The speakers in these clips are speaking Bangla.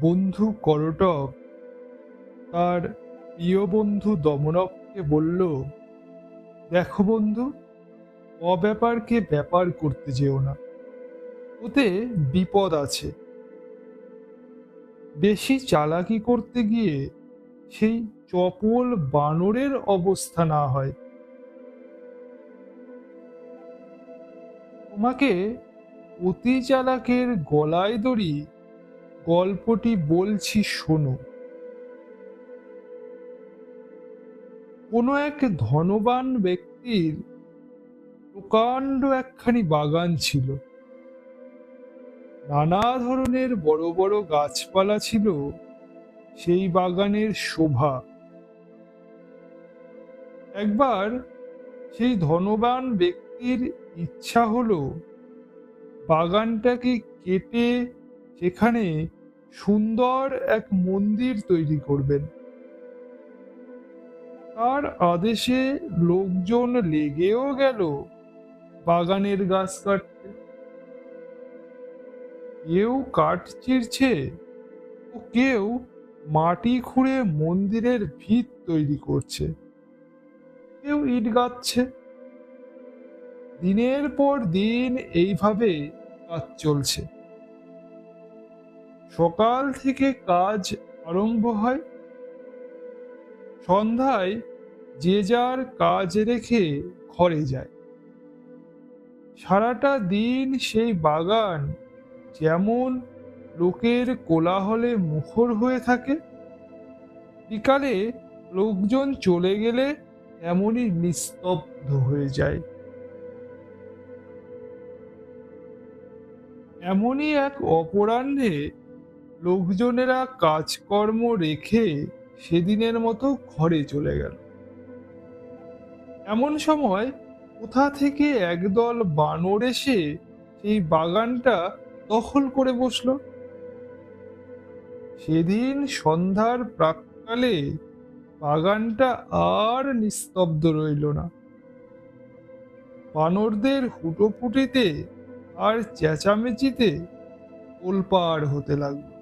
বন্ধু করটক তার প্রিয় বন্ধু দমনককে বলল, দেখো বন্ধু, অব্যাপারকে ব্যাপার করতে যেও না। ওতে বিপদ আছে। বেশি চালাকি করতে গিয়ে সেই চপল বানরের অবস্থা না হয়। তোমাকে অতি চালাকের গলায় দড়ি গল্পটি বলছি শোনো। কোনো এক ধনবান ব্যক্তির প্রকাণ্ড একখানি বাগান ছিল। নানা ধরনের বড় বড় গাছপালা ছিল সেই বাগানের শোভা। একবার সেই ধনবান ব্যক্তির ইচ্ছা হলো বাগানটাকে কেটে সেখানে সুন্দর এক মন্দির তৈরি করবেন। তার আদেশে লোকজন লেগেও গেল বাগানের গাছ কাটতে। কেউ কাঠ চিরছে ও কেউ মাটি খুঁড়ে মন্দিরের ভিত তৈরি করছে। কেউ ইট গাচ্ছে দিনের পর দিন এইভাবে কাজ চলছে। সকাল থেকে কাজ আরম্ভ হয়। সন্ধ্যায় যে যার কাজ রেখে ঘরে যায়। সারাটা দিন সেই বাগান যেমন লোকের কোলাহলে মুখর হয়ে থাকে, বিকালে লোকজন চলে গেলে এমনই নিস্তব্ধ হয়ে যায়। এমনই এক অপরাহ্নে লোকজনেরা কাজকর্ম রেখে সেদিনের মতো ঘরে চলে গেল। এমন সময় কোথা থেকে একদল বানর এসে সেই বাগানটা দখল করে বসল। সেদিন সন্ধ্যার প্রাককালে বাগানটা আর নিস্তব্ধ রইল না। বানরদের হুটোপুটিতে আর চেঁচামেচিতে ওলপাড় হতে লাগল।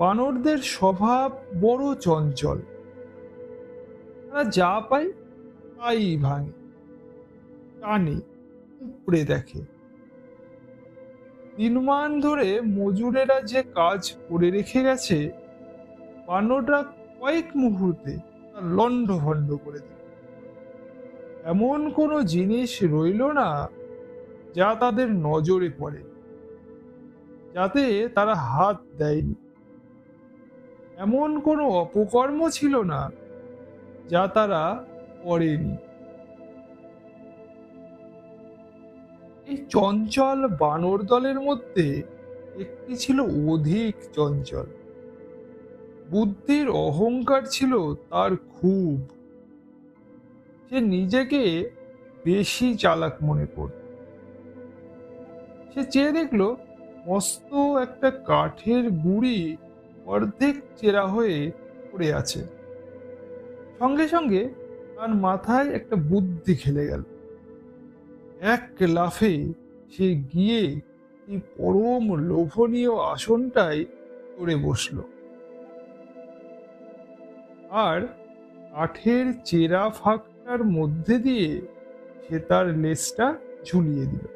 বানরদের স্বভাব বড় চঞ্চল। তারা যা পায় তাই ভাঙে টানে উপড়ে দেখে। দিনমান ধরে মজুরেরা যে কাজ করে রেখে গেছে, বানররা কয়েক মুহূর্তে লণ্ড ভণ্ড করে দিল এমন কোনো জিনিস রইল না যা তাদের নজরে পড়ে, যাতে তারা হাত দেয়নি। এমন কোনো অপকর্ম ছিল না যা তারা করেনি। এই চঞ্চল বানর দলের মধ্যে একটি ছিল অধিক চঞ্চল। বুদ্ধির অহংকার ছিল তার খুব। সে নিজেকে বেশি চালাক মনে করত। সে চেয়ে দেখল, মস্ত একটা কাঠের গুড়ি অর্ধেক চেরা হয়ে পড়ে আছে। সঙ্গে সঙ্গে তার মাথায় একটা বুদ্ধি খেলে গেল। এক লাফে সে গিয়ে এই পরম লোভনীয় আসনটায় করে বসল। আর কাঠের চেরা ফাঁকটার মধ্যে দিয়ে সে তার লেজটা ঝুলিয়ে দিল।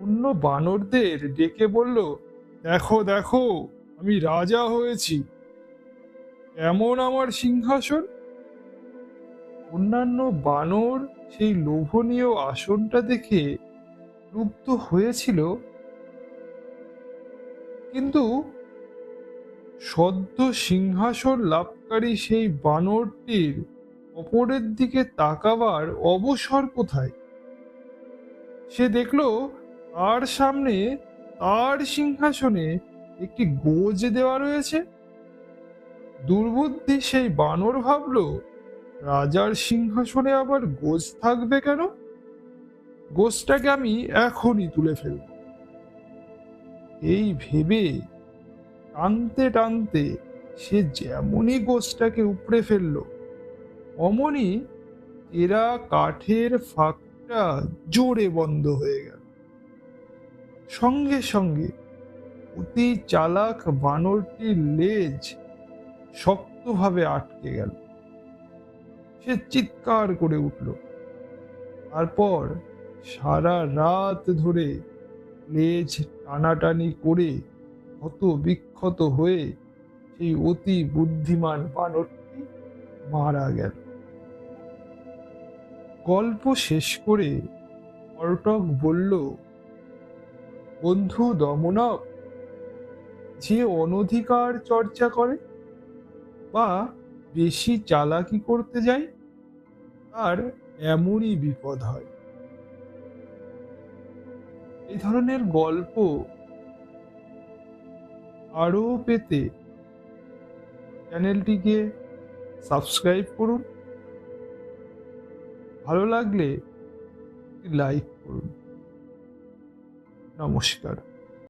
অন্য বানরদের ডেকে বলল দেখো দেখো, আমি রাজা হয়েছি। এমন আমার সিংহাসন? অন্যান্য বানর সেই লোভনীয় আসনটা দেখে লুপ্ত হয়েছিল। কিন্তু সদ্য সিংহাসন লাভকারী সেই বানরটির অপরের দিকে তাকাবার অবসর কোথায়? সে দেখল, তার সামনে তার সিংহাসনে একটি গোজ দেওয়া রয়েছে। দুর্বুদ্ধি সেই বানর ভাবলো, রাজার সিংহাসনে আবার গোজ থাকবে কেন? গোজটাকে আমি এখনই তুলে ফেলব। এই ভেবে টানতে টানতে সে যেমনই গোজটাকে উপড়ে ফেলল, অমনি এরা কাঠের ফাঁকটা জোরে বন্ধ হয়ে গেল। সঙ্গে সঙ্গে অতি চালাক বানরটির লেজ শক্তভাবে আটকে গেল। সে চিৎকার করে উঠল। তারপর সারা রাত ধরে লেজ টানাটানি করে ক্ষত বিক্ষত হয়ে সেই অতি বুদ্ধিমান বানরটি মারা গেল। গল্প শেষ করে অর্টক বলল বন্ধু দমনক, যে অনধিকার চর্চা করে বা বেশি চালাকি করতে যায়, তার এমনই বিপদ হয়। এই ধরনের গল্প আরও পেতে চ্যানেলটিকে সাবস্ক্রাইব করুন। ভালো লাগলে লাইক করুন নমস্কার